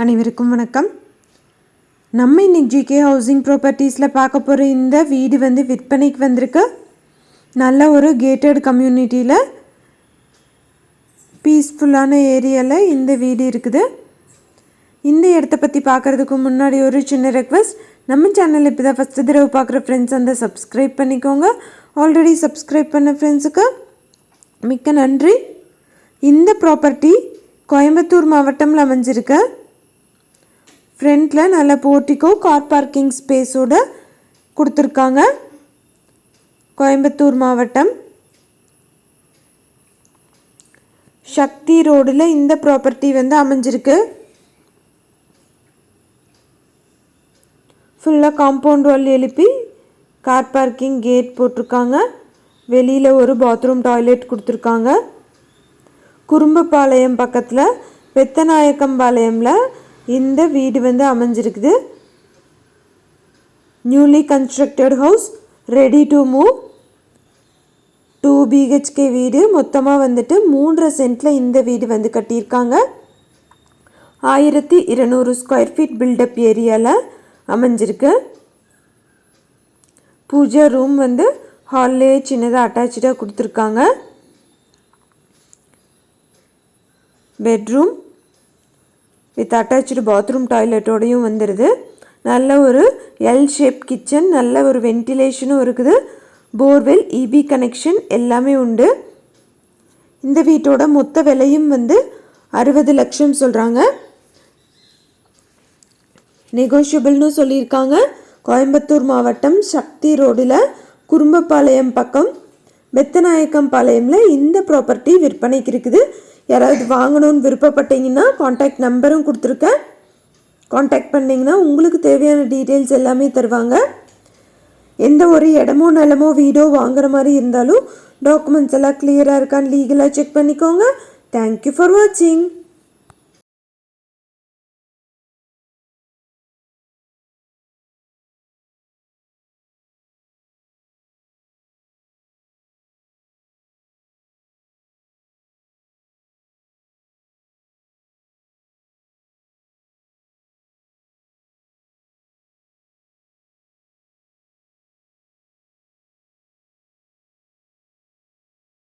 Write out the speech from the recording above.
அனைவருக்கும் வணக்கம். நம்ம இன்னைக்கு ஜிகே ஹவுசிங் ப்ராப்பர்ட்டிஸில் பார்க்க போகிற இந்த வீடு வந்து விற்பனைக்கு வந்திருக்கு. நல்ல ஒரு கேட்டட் கம்யூனிட்டியில் பீஸ்ஃபுல்லான ஏரியாவில் இந்த வீடு இருக்குது. இந்த இடத்த பற்றி பார்க்குறதுக்கு முன்னாடி ஒரு சின்ன ரெக்வஸ்ட் நம்ம சேனல் இப்போ தான் ஃபஸ்ட்டு தடவை பார்க்குற ஃப்ரெண்ட்ஸ் அந்த சப்ஸ்கிரைப் பண்ணிக்கோங்க. ஆல்ரெடி சப்ஸ்கிரைப் பண்ண ஃப்ரெண்ட்ஸுக்கு மிக்க நன்றி. இந்த ப்ராப்பர்ட்டி கோயம்புத்தூர் மாவட்டம்ல அமைஞ்சிருக்கு. ஃப்ரண்ட்டில் நல்ல போர்ட்டிக்கோ கார் பார்க்கிங் ஸ்பேஸோட கொடுத்துருக்காங்க. கோயம்புத்தூர் மாவட்டம். சக்தி ரோடில் இந்த ப்ராப்பர்ட்டி வந்து அமைஞ்சிருக்கு. ஃபுல்லாக காம்பவுண்ட் வால் எழுப்பி கார் பார்க்கிங் கேட் போட்டிருக்காங்க. வெளியில் ஒரு பாத்ரூம் டாய்லெட் கொடுத்துருக்காங்க. குறும்பபாளையம் பக்கத்தில் பெத்தநாயக்கம்பாளையமில் இந்த வீடு வந்து அமைஞ்சிருக்குது. Newly constructed house ready to move two BHK வீடு. மொத்தமாக வந்துட்டு மூன்றரை சென்ட்டில் இந்த வீடு வந்து கட்டியிருக்காங்க. ஆயிரத்தி இருநூறு ஸ்கொயர் ஃபீட் பில்டப் ஏரியாவில் அமைஞ்சிருக்கு. பூஜா ரூம் வந்து ஹால்லே சின்னதாக அட்டாச்சாக கொடுத்துருக்காங்க. பெட்ரூம் வித் அட்டாச்சு பாத்ரூம் டாய்லெட்டோடையும் வந்துடுது நல்ல ஒரு எல் ஷேப் கிச்சன் நல்ல ஒரு வென்டிலேஷனும் இருக்குது. போர்வெல் இபி கனெக்ஷன் எல்லாமே உண்டு. இந்த வீட்டோட மொத்த விலையும் வந்து அறுபது லட்சம் சொல்கிறாங்க நெகோஷியபிள்னு சொல்லியிருக்காங்க. கோயம்புத்தூர் மாவட்டம் சக்தி ரோடில் குறும்பப்பாளையம் பக்கம் பெத்தநாயக்கம் பாளையமில் இந்த ப்ராப்பர்ட்டி விற்பனைக்கு இருக்குது. யாராவது வாங்கணும்னு விருப்பப்பட்டீங்கன்னா காண்டாக்ட் நம்பரும் கொடுத்துருக்கேன். காண்டாக்ட் பண்ணிங்கன்னா உங்களுக்கு தேவையான டீட்டெயில்ஸ் எல்லாமே தருவாங்க. எந்த ஒரு இடமோ நிலமோ வீடோ வாங்குற மாதிரி இருந்தாலும் டாக்குமெண்ட்ஸ் எல்லாம் கிளியராக இருக்கான்னு லீகலாக செக் பண்ணிக்கோங்க. தேங்க்யூ ஃபார் வாட்சிங்